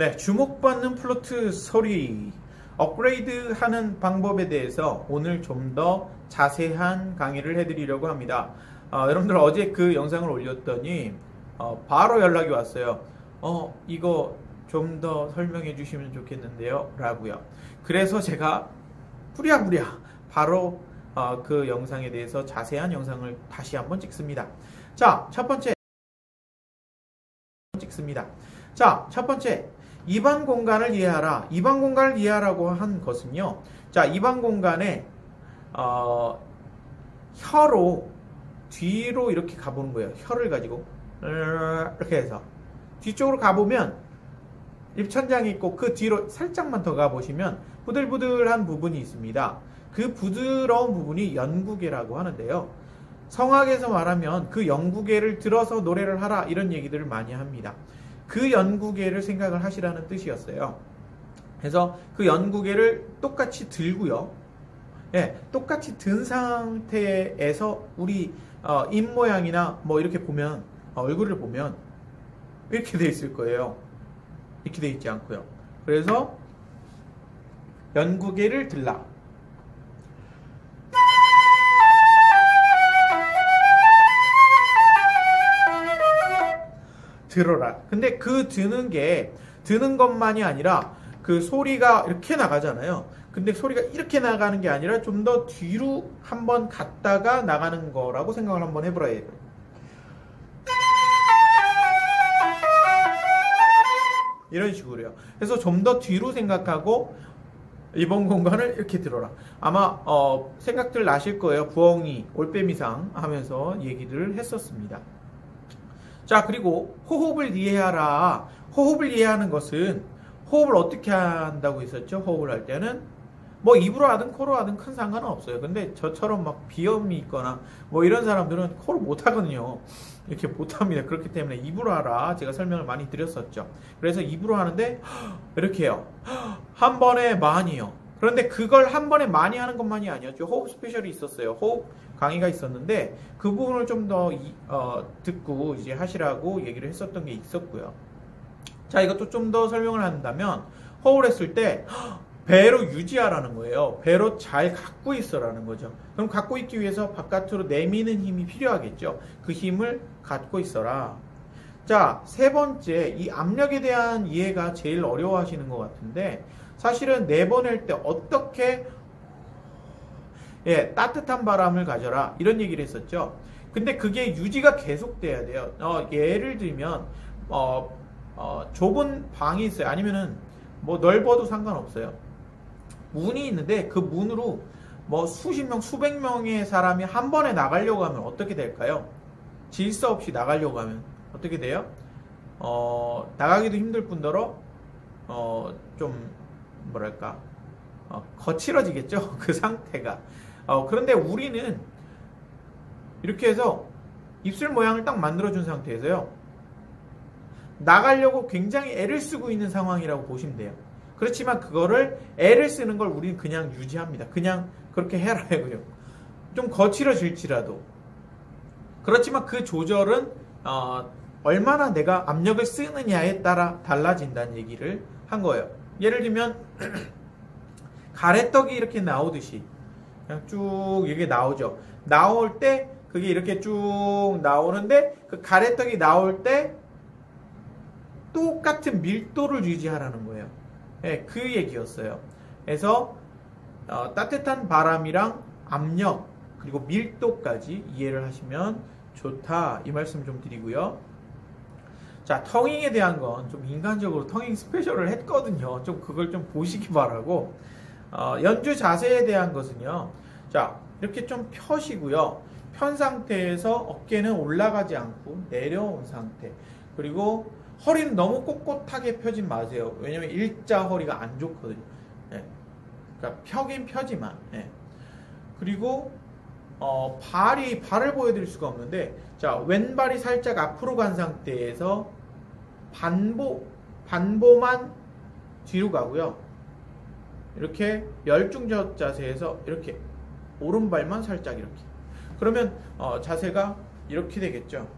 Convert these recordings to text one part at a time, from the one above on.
네, 주목받는 플로트 소리 업그레이드 하는 방법에 대해서 오늘 좀 더 자세한 강의를 해드리려고 합니다. 어, 여러분들 어제 그 영상을 올렸더니 어, 바로 연락이 왔어요. 어, 이거 좀 더 설명해 주시면 좋겠는데요. 라고요. 그래서 제가 부랴부랴 바로 어, 그 영상에 대해서 자세한 영상을 다시 한번 찍습니다. 자, 첫 번째 찍습니다. 자, 첫 번째 이반 공간을 이해하라. 이반 공간을 이해하라고 한 것은요. 자, 이반 공간에 어, 혀로 뒤로 이렇게 가보는 거예요. 혀를 가지고 이렇게 해서 뒤쪽으로 가보면 입천장이 있고 그 뒤로 살짝만 더 가보시면 부들부들한 부분이 있습니다. 그 부드러운 부분이 연구개라고 하는데요. 성악에서 말하면 그 연구개를 들어서 노래를 하라 이런 얘기들을 많이 합니다. 그 연구개를 생각을 하시라는 뜻이었어요. 그래서 그 연구개를 똑같이 들고요. 예, 똑같이 든 상태에서 우리 어, 입 모양이나 뭐 이렇게 보면 어, 얼굴을 보면 이렇게 돼 있을 거예요. 이렇게 돼 있지 않고요. 그래서 연구개를 들라. 들어라. 근데 그 드는 게 드는 것만이 아니라 그 소리가 이렇게 나가잖아요. 근데 소리가 이렇게 나가는 게 아니라 좀 더 뒤로 한번 갔다가 나가는 거라고 생각을 한번 해보라. 이런 식으로요. 그래서 좀 더 뒤로 생각하고 이번 공간을 이렇게 들어라. 아마 어, 생각들 나실 거예요. 부엉이, 올빼미상 하면서 얘기를 했었습니다. 자, 그리고 호흡을 이해하라. 호흡을 이해하는 것은 호흡을 어떻게 한다고 했었죠? 호흡을 할 때는 뭐 입으로 하든 코로 하든 큰 상관은 없어요. 근데 저처럼 막 비염이 있거나 뭐 이런 사람들은 코로 못 하거든요. 이렇게 못 합니다. 그렇기 때문에 입으로 하라. 제가 설명을 많이 드렸었죠. 그래서 입으로 하는데 이렇게 해요. 한 번에 많이요. 그런데 그걸 한 번에 많이 하는 것만이 아니었죠. 호흡 스페셜이 있었어요. 호흡 강의가 있었는데 그 부분을 좀더 어, 듣고 이제 하시라고 얘기를 했었던 게 있었고요. 자, 이것도 좀 더 설명을 한다면 호흡을 했을 때 배로 유지하라는 거예요. 배로 잘 갖고 있어라는 거죠. 그럼 갖고 있기 위해서 바깥으로 내미는 힘이 필요하겠죠. 그 힘을 갖고 있어라. 자, 세 번째, 이 압력에 대한 이해가 제일 어려워 하시는 것 같은데, 사실은 내보낼 때 어떻게 예, 따뜻한 바람을 가져라. 이런 얘기를 했었죠. 근데 그게 유지가 계속돼야 돼요. 어, 예를 들면, 어, 어, 좁은 방이 있어요. 아니면은, 뭐 넓어도 상관없어요. 문이 있는데 그 문으로 뭐 수십 명, 수백 명의 사람이 한 번에 나가려고 하면 어떻게 될까요? 질서 없이 나가려고 하면 어떻게 돼요? 어, 나가기도 힘들 뿐더러, 어, 좀, 뭐랄까, 어, 거칠어지겠죠? 그 상태가. 어, 그런데 우리는 이렇게 해서 입술 모양을 딱 만들어준 상태에서요. 나가려고 굉장히 애를 쓰고 있는 상황이라고 보시면 돼요. 그렇지만 그거를 애를 쓰는 걸 우리는 그냥 유지합니다. 그냥 그렇게 해라 해고요. 좀 거칠어질지라도. 그렇지만 그 조절은 어, 얼마나 내가 압력을 쓰느냐에 따라 달라진다는 얘기를 한 거예요. 예를 들면 가래떡이 이렇게 나오듯이 그냥 쭉 이게 나오죠. 나올 때 그게 이렇게 쭉 나오는데 그 가래떡이 나올 때 똑같은 밀도를 유지하라는 거예요. 네, 그 얘기였어요. 그래서 어, 따뜻한 바람이랑 압력 그리고 밀도까지 이해를 하시면 좋다 이 말씀 좀 드리고요. 자 텅잉에 대한 건 좀 인간적으로 텅잉 스페셜을 했거든요. 좀 그걸 좀 보시기 바라고 어, 연주 자세에 대한 것은요. 자, 이렇게 좀 펴시고요. 편 상태에서 어깨는 올라가지 않고 내려온 상태. 그리고 허리는 너무 꼿꼿하게 펴진 마세요. 왜냐면 일자 허리가 안 좋거든요. 네. 그러니까 펴긴 펴지만. 네. 그리고 어, 발이 발을 보여드릴 수가 없는데 자 왼발이 살짝 앞으로 간 상태에서 반보 반보만 뒤로 가고요. 이렇게 열중적 자세에서 이렇게 오른발만 살짝 이렇게. 그러면 어, 자세가 이렇게 되겠죠.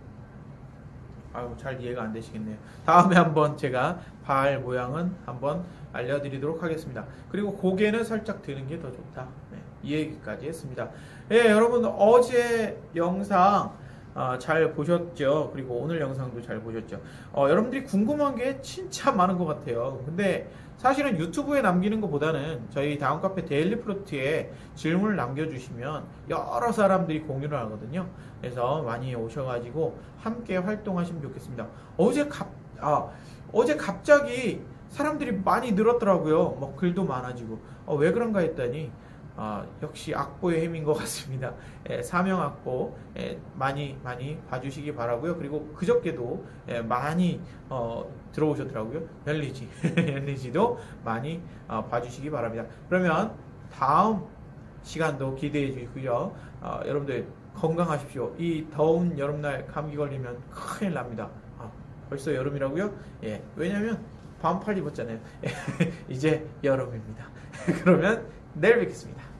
아유 잘 이해가 안 되시겠네요. 다음에 한번 제가 발 모양은 한번 알려드리도록 하겠습니다. 그리고 고개는 살짝 드는 게 더 좋다. 네, 이 얘기까지 했습니다. 예, 여러분 어제 영상 어, 잘 보셨죠? 그리고 오늘 영상도 잘 보셨죠? 어, 여러분들이 궁금한 게 진짜 많은 것 같아요. 근데 사실은 유튜브에 남기는 것보다는 저희 다음 카페 데일리 프로트에 질문을 남겨주시면 여러 사람들이 공유를 하거든요. 그래서 많이 오셔가지고 함께 활동하시면 좋겠습니다. 어제 갑, 아, 어제 갑자기 사람들이 많이 늘었더라고요. 뭐 글도 많아지고. 어, 왜 그런가 했더니 어, 역시 악보의 힘인 것 같습니다. 예, 사명 악보 예, 많이 많이 봐주시기 바라고요. 그리고 그저께도 예, 많이 어, 들어오셨더라고요. 열리지 열리지도 많이 어, 봐주시기 바랍니다. 그러면 다음 시간도 기대해 주시고요. 어, 여러분들 건강하십시오. 이 더운 여름날 감기 걸리면 큰일 납니다. 아, 벌써 여름이라고요? 예, 왜냐면 반팔 입었잖아요. 이제 여름입니다. 그러면 내일 뵙겠습니다.